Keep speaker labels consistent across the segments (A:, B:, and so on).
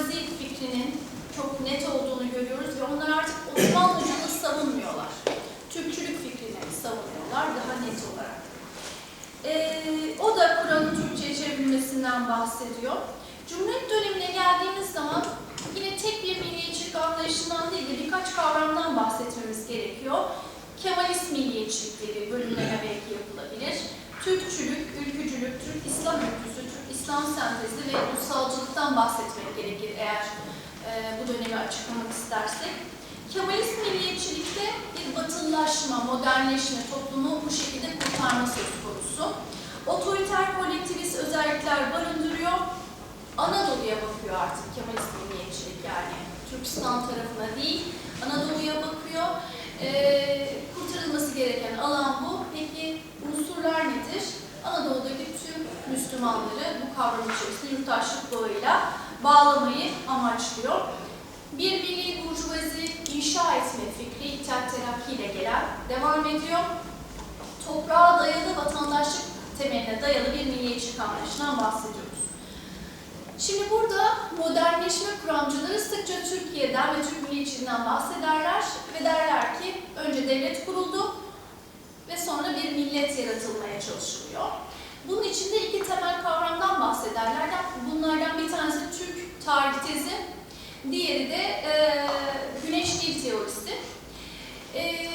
A: burjuvazi fikrinin çok net olduğunu görüyoruz ve onlar artık Osmanlıcılığı savunmuyorlar. Türkçülük fikrini savunuyorlar daha net olarak. Ee, o da Kur'an'ın Türkçe'ye çevrilmesinden bahsediyor. Cumhuriyet dönemine geldiğimiz zaman yine tek bir milliyetçilik anlayışından değil de birkaç kavramdan bahsetmemiz gerekiyor. Kemalist milliyetçilikleri bölümleme belki yapılabilir. Türkçülük, ülkücülük, Türk İslam ülküsü, İslam sentezi ve ulusalcılıktan bahsetmek gerekir eğer e, bu dönemi açıklamak istersek. Kemalist milliyetçilikte bir batılılaşma, modernleşme, toplumu bu şekilde kurtarma söz konusu. Otoriter kolektivist özellikler barındırıyor. Anadolu'ya bakıyor artık Kemalist milliyetçilik yani. Türkistan tarafına değil, Anadolu'ya bakıyor. Ee, kurtarılması gereken alan bu. Peki unsurlar nedir? Anadolu'daki Müslümanları bu kavram içerisinde yurttaşlık doğayla bağlamayı amaçlıyor. Bir milli burjuvazi inşa etme fikri İttihat Terakki ile gelen devam ediyor. Toprağa dayalı vatandaşlık temeline dayalı bir milliyetçilik anlayışından bahsediyoruz. Şimdi burada modernleşme kuramcıları sıkça Türkiye'den ve Türk milliyetçiliğinden bahsederler ve derler ki önce devlet kuruldu ve sonra bir millet yaratılmaya çalışılıyor. Bunun içinde iki temel kavramdan bahsederler. Bunlardan bir tanesi Türk tarih tezi, diğeri de e, güneş dil teorisi. E,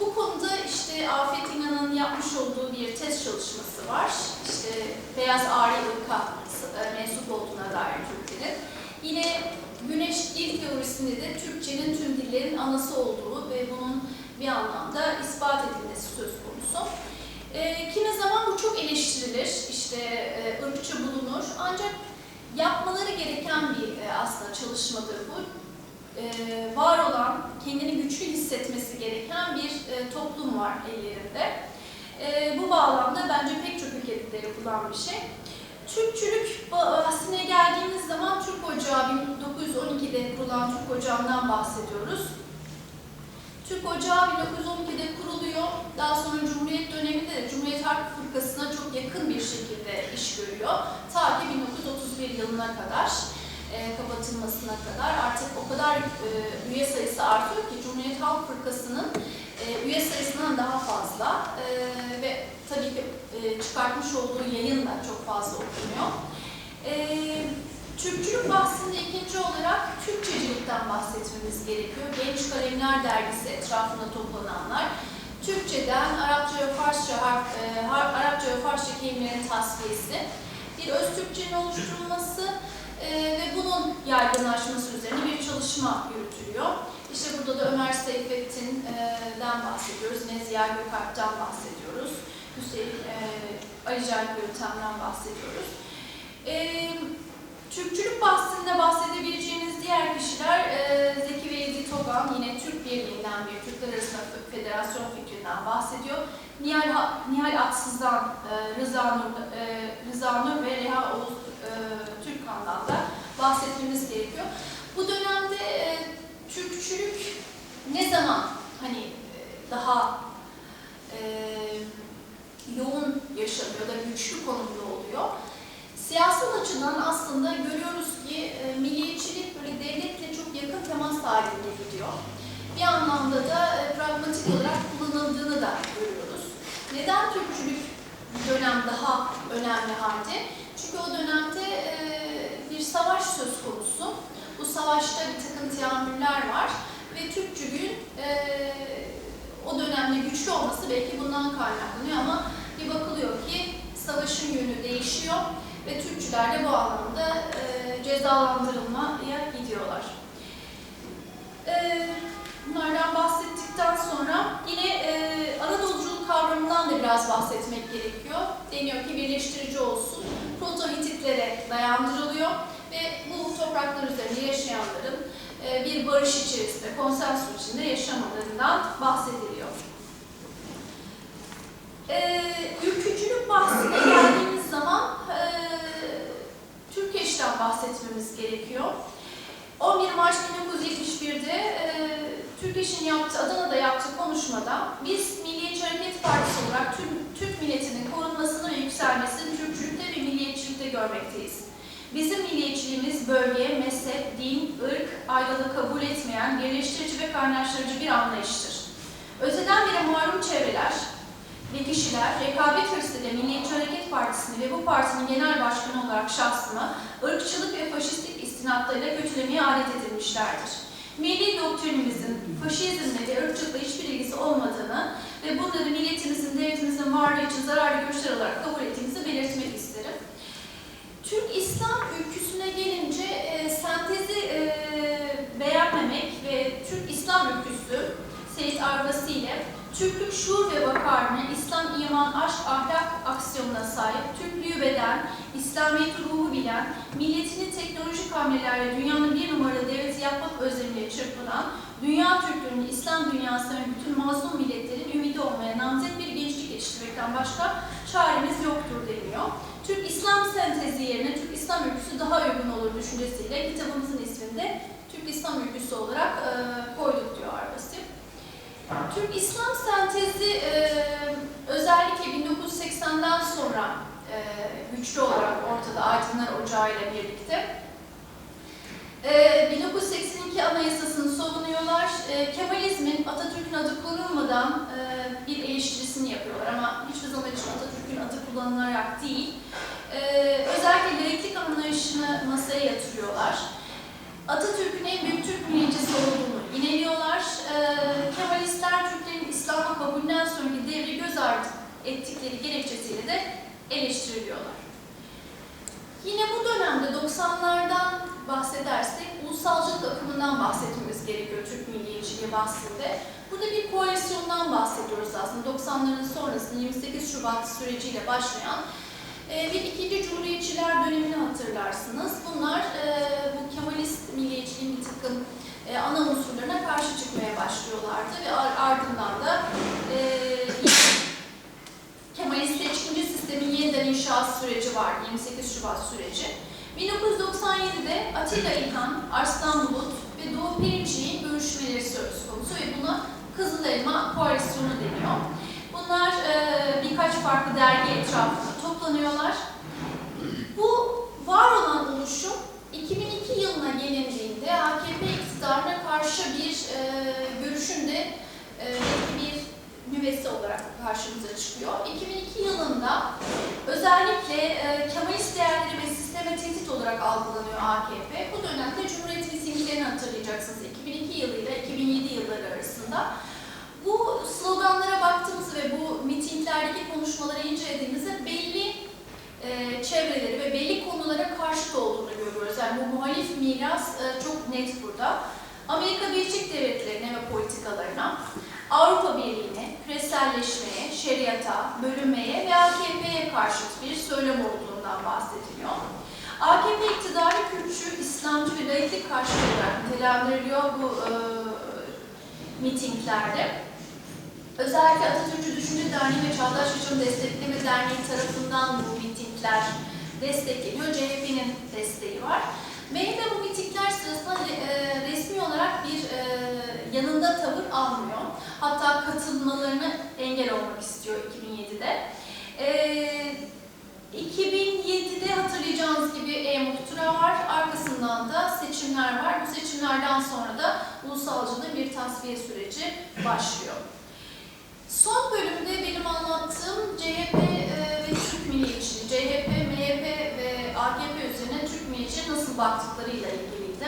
A: bu konuda işte Afet İnan'ın yapmış olduğu bir tez çalışması var. İşte beyaz Ari ırka e, mensup olduğuna dair Türklerin. Yine güneş dil teorisinde de Türkçenin tüm dillerin anası olduğu ve bunun bir anlamda ispat edilmesi söz konusu. E, kimi zaman bu çok eleştirilir, işte e, ırkçı bulunur ancak yapmaları gereken bir e, aslında çalışmadır bu. E, var olan, kendini güçlü hissetmesi gereken bir e, toplum var ellerinde. E, bu bağlamda bence pek çok ülkede yapılan bir şey. Türkçülük bahsine geldiğimiz zaman Türk Ocağı 1912'de kurulan Türk Ocağı'ndan bahsediyoruz. Türk Ocağı 1912'de kuruluyor. Daha sonra Cumhuriyet döneminde de Cumhuriyet Halk Fırkası'na çok yakın bir şekilde iş görüyor. Ta ki 1931 yılına kadar, e, kapatılmasına kadar artık o kadar e, üye sayısı artıyor ki Cumhuriyet Halk Fırkası'nın e, üye sayısından daha fazla e, ve tabii ki e, çıkartmış olduğu yayın da çok fazla okunuyor. E, Türkçülük bahsinde ikinci olarak Türkçecilikten bahsetmemiz gerekiyor. Genç Kalemler Dergisi etrafında toplananlar. Türkçeden Arapça ve Farsça, harf, e, har, Arapça ve Farsça kelimelerin tasfiyesi, bir öz Türkçenin oluşturulması e, ve bunun yaygınlaşması üzerine bir çalışma yürütülüyor. İşte burada da Ömer Seyfettin'den bahsediyoruz, Neziha Gökalp'ten bahsediyoruz, Hüseyin e, Ali Can Gülten'den bahsediyoruz. E, Türkçülük bahsinde bahsedebileceğiniz diğer kişiler e, Zeki ve Edi Togan, yine Türk Birliği'nden bir Türkler Arasında Federasyon fikrinden bahsediyor. Nihal, Nihal Atsız'dan, e, Rıza, Nur, e, Rıza Nur ve Reha Oğuz e, Türkkan'dan da bahsetmemiz gerekiyor. Bu dönemde e, Türkçülük ne zaman hani e, daha e, yoğun yaşanıyor da güçlü konumda oluyor? Siyasal açıdan aslında görüyoruz ki e, milliyetçilik böyle devletle çok yakın temas halinde gidiyor. Bir anlamda da e, pragmatik olarak kullanıldığını da görüyoruz. Neden Türkçülük dönem daha önemli halde? Çünkü o dönemde e, bir savaş söz konusu. Bu savaşta bir takım teamüller var ve Türkçülüğün e, o dönemde güçlü olması belki bundan kaynaklanıyor ama bir bakılıyor ki savaşın yönü değişiyor ve Türkçüler de bu anlamda e, cezalandırılmaya gidiyorlar. E, bunlardan bahsettikten sonra yine e, Anadoluculuk kavramından da biraz bahsetmek gerekiyor. Deniyor ki birleştirici olsun, proto-Hititlere dayandırılıyor ve bu topraklar üzerinde yaşayanların e, bir barış içerisinde, konsensus içinde yaşamalarından bahsediliyor. E, ülkücülük bahsine geldiğimiz zaman e, Türkeş'ten bahsetmemiz gerekiyor. 11 Mart 1971'de e, Türkeş'in yaptığı, Adana'da yaptığı konuşmada biz Milliyetçi Hareket Partisi olarak tüm Türk milletinin korunmasını ve yükselmesini Türkçülükte ve milliyetçilikte görmekteyiz. Bizim milliyetçiliğimiz bölge, mezhep, din, ırk, ayrılığı kabul etmeyen, birleştirici ve kaynaştırıcı bir anlayıştır. Öteden beri malum çevreler ve kişiler rekabet hırsıyla Milliyetçi Hareket Partisi'ni ve bu partinin genel başkanı olarak şahsımı ırkçılık ve faşistik istinatlarıyla kötülemeye alet edilmişlerdir. Milli doktrinimizin faşizmle ve ırkçılıkla hiçbir ilgisi olmadığını ve bunları milletimizin, devletimizin varlığı için zararlı güçler olarak kabul ettiğimizi belirtmek isterim. Türk İslam ülküsüne gelince e, sentezi e, beğenmemek ve Türk İslam ülküsü Seyit Argası ile Türklük şuur ve vakarını, İslam iman, aşk, ahlak aksiyonuna sahip, Türklüğü beden, İslamiyet ruhu bilen, milletini teknolojik hamlelerle dünyanın bir numaralı devleti yapmak özlemiyle çırpınan, dünya Türklüğünün, İslam dünyasına ve bütün mazlum milletlerin ümidi olmaya namzet bir gençlik yetiştirmekten başka çaremiz yoktur deniyor. Türk İslam sentezi yerine Türk İslam ülküsü daha uygun olur düşüncesiyle kitabımızın ismini de Türk İslam ülküsü olarak e, koyduk. Türk İslam sentezi e, özellikle 1980'den sonra e, güçlü olarak ortada Aydınlar Ocağı ile birlikte. E, 1982 Anayasası'nı savunuyorlar. E, Kemalizmin Atatürk'ün adı kullanılmadan e, bir eleştirisini yapıyorlar ama hiçbir zaman için Atatürk'ün adı kullanılarak değil. E, özellikle laiklik anlayışını masaya yatırıyorlar. Atatürk'ün en büyük Türk milliyetçisi olduğunu ineliyorlar. Ee, Kemalistler Türklerin İslam'a kabulünden sonraki devri göz ardı ettikleri gerekçesiyle de eleştiriliyorlar. Yine bu dönemde 90'lardan bahsedersek ulusalcılık akımından bahsetmemiz gerekiyor Türk milliyetçiliği bahsinde. Burada bir koalisyondan bahsediyoruz aslında. 90'ların sonrasında 28 Şubat süreciyle başlayan e, bir ikinci Cumhuriyetçiler dönemini hatırlarsınız. Bunlar e, bu Kemalist milliyetçiliğin bir takım e, ana unsurlarına karşı çıkmaya başlıyorlardı ve ardından da e, Kemalist seçkinci sistemin yeniden inşaat süreci var, 28 Şubat süreci. 1997'de Atilla İlhan, Arslan Bulut ve Doğu Perinçek'in görüşmeleri söz konusu ve buna Kızıl Elma Koalisyonu deniyor. Bunlar e, birkaç farklı dergi etrafında toplanıyorlar. Bu var olan oluşum 2002 yılına gelindiğinde AKP iktidarına karşı bir e, görüşün de e, bir nüvesi olarak karşımıza çıkıyor. 2002 yılında özellikle e, Kemalist değerleri ve sisteme tehdit olarak algılanıyor AKP. Bu dönemde Cumhuriyet mitinglerini hatırlayacaksınız. 2002 yılıyla 2007 yılları arasında. Bu sloganlara baktığımızda ve bu mitinglerdeki konuşmaları incelediğimizde belli e, çevreleri ve belli konulara karşıt olduğunu görüyoruz. Yani bu muhalif miras e, çok net burada. Amerika Birleşik Devletleri'ne ve politikalarına, Avrupa Birliği'ne, küreselleşmeye, şeriata, bölünmeye ve AKP'ye karşıt bir söylem olduğundan bahsediliyor. AKP iktidarı Kürtçü, İslamcı ve laiklik karşıtı olarak nitelendiriliyor bu e, mitinglerde. Özellikle Atatürkçü Düşünce Derneği ve Çağdaş Yaşam Destekleme Derneği tarafından bu mitingler destekleniyor. CHP'nin desteği var. MHP bu mitingler sırasında e, resmi olarak bir e, yanında tavır almıyor. Hatta katılmalarını engel olmak istiyor 2007'de. E, 2007'de hatırlayacağınız gibi e-muhtıra var. Arkasından da seçimler var. Bu seçimlerden sonra da ulusalcılığı bir tasfiye süreci başlıyor. Nasıl baktıklarıyla ilgiliydi.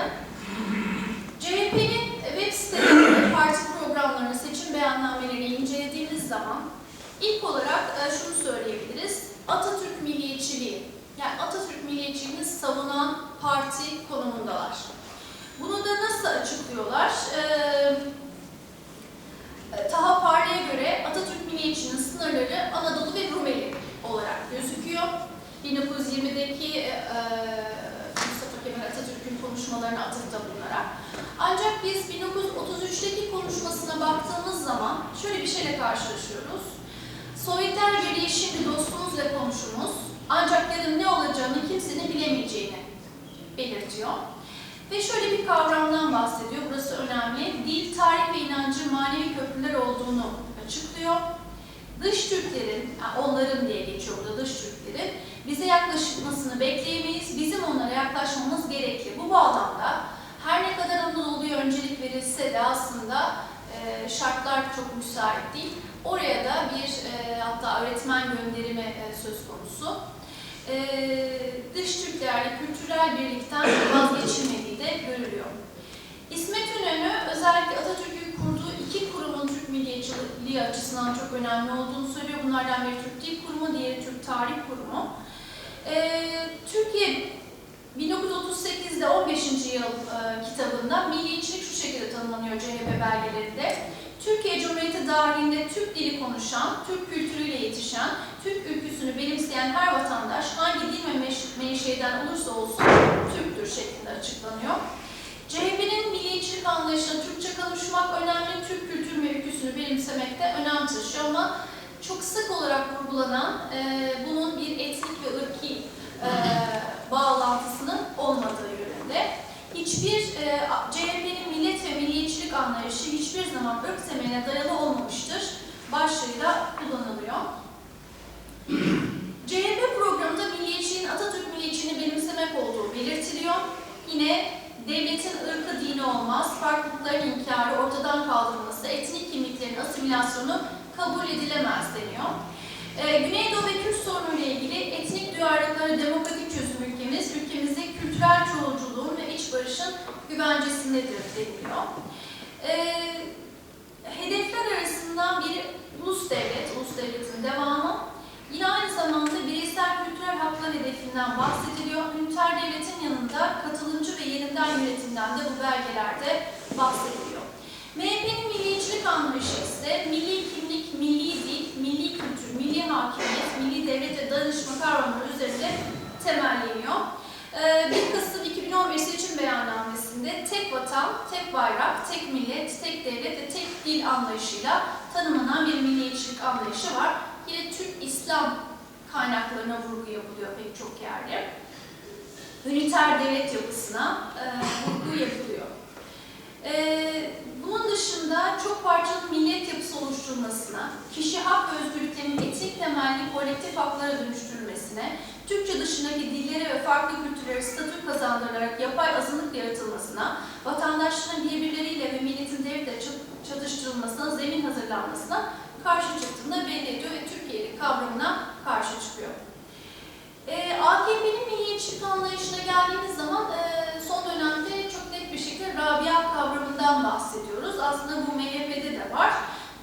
A: CHP'nin web sitelerinde parti programlarını, seçim beyannamelerini incelediğimiz zaman ilk olarak e, şunu söyleyebiliriz. Atatürk milliyetçiliği, yani Atatürk milliyetçiliğini savunan parti konumundalar. Bunu da nasıl açıklıyorlar? Ee, Taha Parlı'ya göre Atatürk milliyetçinin sınırları Anadolu ve Rumeli olarak gözüküyor. 1920'deki e, Kemal Atatürk'ün konuşmalarına atıfta bulunarak. Ancak biz 1933'teki konuşmasına baktığımız zaman şöyle bir şeyle karşılaşıyoruz. Sovyetler Birliği şimdi dostumuzla konuşumuz ancak yarın ne olacağını kimsenin bilemeyeceğini belirtiyor. Ve şöyle bir kavramdan bahsediyor, burası önemli. Dil, tarih ve inancın manevi köprüler olduğunu açıklıyor. Dış Türklerin, yani onların diye geçiyor burada dış Türklerin, bize yaklaşmasını bekleyemeyiz. Bizim onlara yaklaşmamız gerekli. Bu bağlamda her ne kadar Anadolu'ya öncelik verilse de aslında e, şartlar çok müsait değil. Oraya da bir e, hatta öğretmen gönderimi e, söz konusu. E, dış Türklerle kültürel birlikten vazgeçilmediği de görülüyor. İsmet İnönü özellikle Atatürk'ün kurduğu iki kurumun Türk milliyetçiliği açısından çok önemli olduğunu söylüyor. Bunlardan biri Türk Dil Kurumu, diğeri Türk Tarih Kurumu. Ee, Türkiye 1938'de 15. yıl e, kitabında milliyetçilik şu şekilde tanımlanıyor CHP belgelerinde. Türkiye Cumhuriyeti dahilinde Türk dili konuşan, Türk kültürüyle yetişen, Türk ülküsünü benimseyen her vatandaş hangi dil ve menşeiden olursa olsun Türktür şeklinde açıklanıyor. CHP'nin milliyetçilik anlayışına Türkçe konuşmak önemli, Türk kültürü ve ülküsünü benimsemekte önem taşıyor ama çok sık olarak vurgulanan e, bunun bir etnik ve ırki e, bağlantısının olmadığı yönünde. Hiçbir e, CHP'nin millet ve milliyetçilik anlayışı hiçbir zaman ırk temeline dayalı olmamıştır. Başlığıyla kullanılıyor. CHP programında milliyetçiliğin Atatürk milliyetçiliğini benimsemek olduğu belirtiliyor. Yine devletin ırkı dini olmaz, farklılıkların inkarı, ortadan kaldırılması, etnik kimliklerin asimilasyonu kabul edilemez deniyor. Ee, Güneydoğu ve Kürt sorunu duyarlılıkları demokratik çözüm ülkemiz, ülkemizde kültürel çoğulculuğun ve iç barışın güvencesindedir deniliyor. Ee, hedefler arasından biri ulus devlet, ulus devletin devamı. Yine aynı zamanda bireysel kültürel haklar hedefinden bahsediliyor. Üniter devletin yanında katılımcı ve yeniden yönetimden de bu belgelerde bahsediliyor. MHP'nin milliyetçilik anlayışı ise milli kimlik, milli dil, milli kültür, milli hakimiyet, milli devlet ve danışma kavramları temelleniyor. Ee, 1 Kasım 2015 seçim beyannamesinde tek vatan, tek bayrak, tek millet, tek devlet ve tek dil anlayışıyla tanımlanan bir milliyetçilik anlayışı var. Yine Türk İslam kaynaklarına vurgu yapılıyor pek çok yerde. Üniter devlet yapısına e, vurgu yapılıyor. E, bunun dışında çok parçalı millet yapısı oluşturulmasına, kişi hak özgürlüklerinin etik temelli kolektif haklara dönüştürülmesine, Türkçe dışındaki dillere ve farklı kültürlere statü kazandırılarak yapay azınlık yaratılmasına, vatandaşların birbirleriyle ve milletin devletle çat- çatıştırılmasına, zemin hazırlanmasına karşı çıktığını belli ediyor ve Türkiye'lik kavramına karşı çıkıyor. E, AKP'nin milliyetçilik anlayışına geldiğimiz zaman e, son dönemde çok net bir şekilde Rabia kavramından bahsediyoruz. Aslında bu MHP'de de var.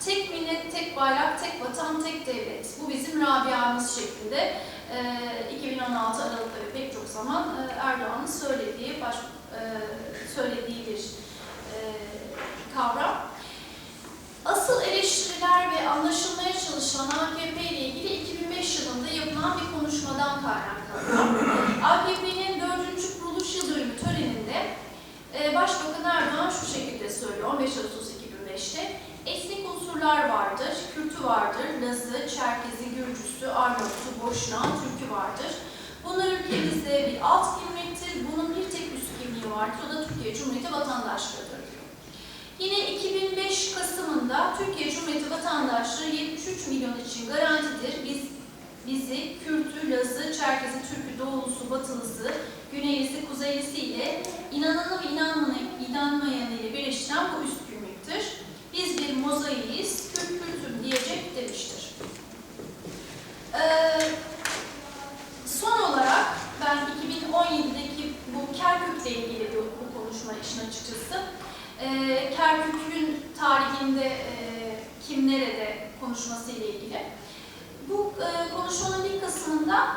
A: Tek millet, tek bayrak, tek vatan, tek devlet. Bu bizim Rabia'mız şeklinde. E, 2016 Aralık'ta ve pek çok zaman e, Erdoğan'ın söylediği, baş, e, söylediği bir e, kavram. Asıl eleştiriler ve anlaşılmaya çalışılan AKP ile ilgili 2005 yılında yapılan bir konuşmadan kaynaklanıyor. AKP'nin 4. kuruluş yıl dönümü töreninde Başbakan Erdoğan şu şekilde söylüyor 15 Ağustos 2005'te. Unsurlar vardır, Kürtü vardır, Lazı, Çerkezi, Gürcüsü, Arnavut'u, Boşnağı, Türk'ü vardır. Bunlar ülkemizde bir alt kimliktir, bunun bir tek üst kimliği vardır, o da Türkiye Cumhuriyeti vatandaşlığıdır diyor. Yine 2005 Kasım'ında Türkiye Cumhuriyeti vatandaşlığı 73 milyon için garantidir. Biz bizi Kürtü, Lazı, Çerkezi, Türkü, Doğulusu, Batılısı, Güneylisi, Kuzeylisi ile inananı ve inanmayanı ile birleştiren bu üst kimliktir. Biz bir mozaiyiz, Kürt Kürtüm diyecek demiştir. Ee, son olarak ben 2017'deki bu Kerkük'le ilgili bu, bu konuşma için açıkçası e, Kerkük'ün tarihinde e, kim nerede konuşması ile ilgili. Bu e, konuşmanın bir kısmında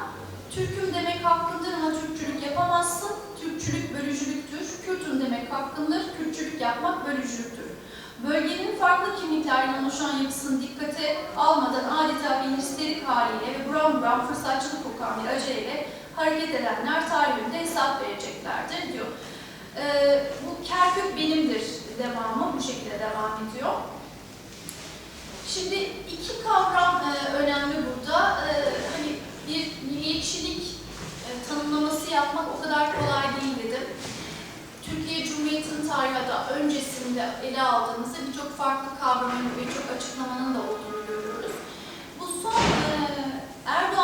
A: Türk'üm demek hakkındır ama Türkçülük yapamazsın. Türkçülük bölücülüktür. Kürt'üm demek hakkındır. Kürtçülük yapmak bölücülüktür. Bölgenin farklı kimliklerden oluşan yapısını dikkate almadan adeta bir histerik haliyle ve fırsatçılık kokan bir aceleyle hareket edenler tarih önünde hesap vereceklerdir diyor. Ee, bu Kerkük benimdir devamı bu şekilde devam ediyor. Şimdi iki kavram e, önemli burada. E, hani bir milliyetçilik e, tanımlaması yapmak o kadar kolay değil dedim. Türkiye Cumhuriyeti'nin tarihi da öncesinde ele aldığımızda birçok farklı kavramın ve birçok açıklamanın da olduğunu görüyoruz. Bu son e, Erdoğan'la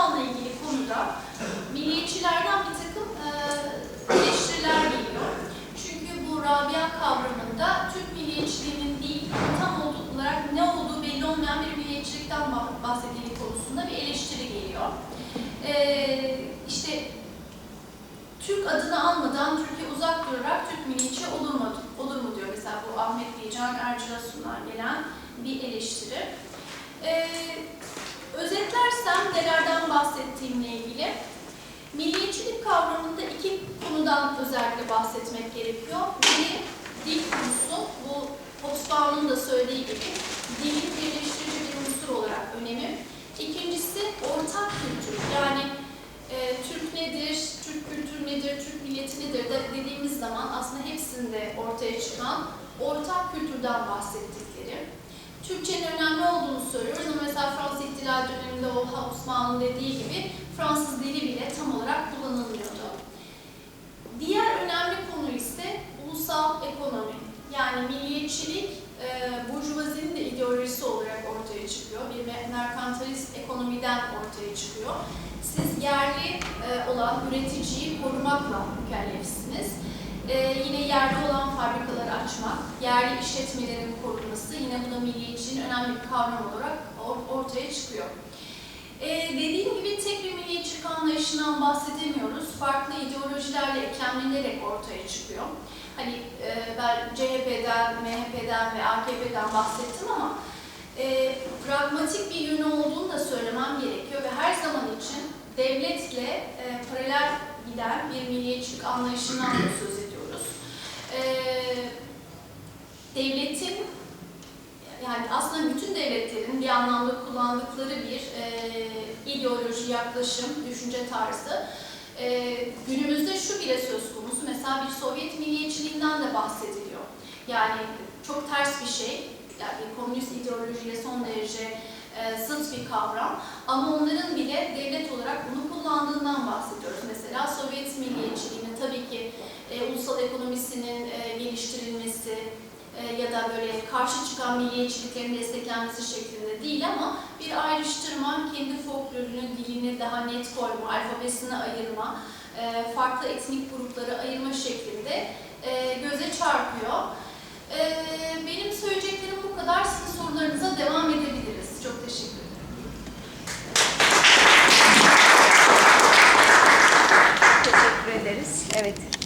A: milliyetçilerden bir takım e, Türk adını almadan Türkiye uzak durarak Türk milliyetçi olur mu, olur mu diyor mesela bu Ahmet Beycan Ercülasun'dan gelen bir eleştiri. Ee, özetlersem nelerden bahsettiğimle ilgili milliyetçilik kavramında iki konudan özellikle bahsetmek gerekiyor. Biri dil konusu, bu Hobsbawm'ın da söylediği gibi dilin birleştirici bir unsur olarak önemi. İkincisi ortak kültür. Yani e, Türk nedir, Türk kültürü nedir, Türk milleti nedir de dediğimiz zaman aslında hepsinde ortaya çıkan ortak kültürden bahsettikleri. Türkçenin önemli olduğunu söylüyoruz ama mesela Fransız İhtilal döneminde o Hobsbawm'ın dediği gibi Fransız dili bile tam olarak kullanılmıyordu. Diğer önemli konu ise ulusal ekonomi. Yani milliyetçilik e, burjuvazinin de ideolojisi olarak ortaya çıkıyor. Bir me- merkantilist ekonomiden ortaya çıkıyor. Siz yerli e, olan üreticiyi korumakla mükellefsiniz. E, yine yerli olan fabrikaları açmak, yerli işletmelerin korunması yine bu da milliyetçiliğin önemli bir kavram olarak or- ortaya çıkıyor. Ee, dediğim gibi tek bir milliyetçilik anlayışından bahsedemiyoruz. Farklı ideolojilerle eklemlenerek ortaya çıkıyor. Hani e, ben CHP'den, MHP'den ve AKP'den bahsettim ama e, pragmatik bir yönü olduğunu da söylemem gerekiyor ve her zaman için devletle e, paralel giden bir milliyetçilik anlayışından da söz ediyoruz. E, devletin yani aslında bütün devletlerin bir anlamda kullandıkları bir e, ideoloji, yaklaşım, düşünce tarzı. E, günümüzde şu bile söz konusu, mesela bir Sovyet milliyetçiliğinden de bahsediliyor. Yani çok ters bir şey, yani komünist ideolojiye son derece e, zıt bir kavram. Ama onların bile devlet olarak bunu kullandığından bahsediyoruz. Mesela Sovyet milliyetçiliğinin tabii ki e, ulusal ekonomisinin e, geliştirilmesi, e, ya da böyle karşı çıkan milliyetçiliklerin desteklenmesi şeklinde değil ama bir ayrıştırma, kendi folklorunu, dilini daha net koyma, alfabesini ayırma, e, farklı etnik grupları ayırma şeklinde e, göze çarpıyor. E, benim söyleyeceklerim bu kadar. Sizin sorularınıza devam edebiliriz. Çok teşekkür ederim.
B: Teşekkür ederiz. Evet,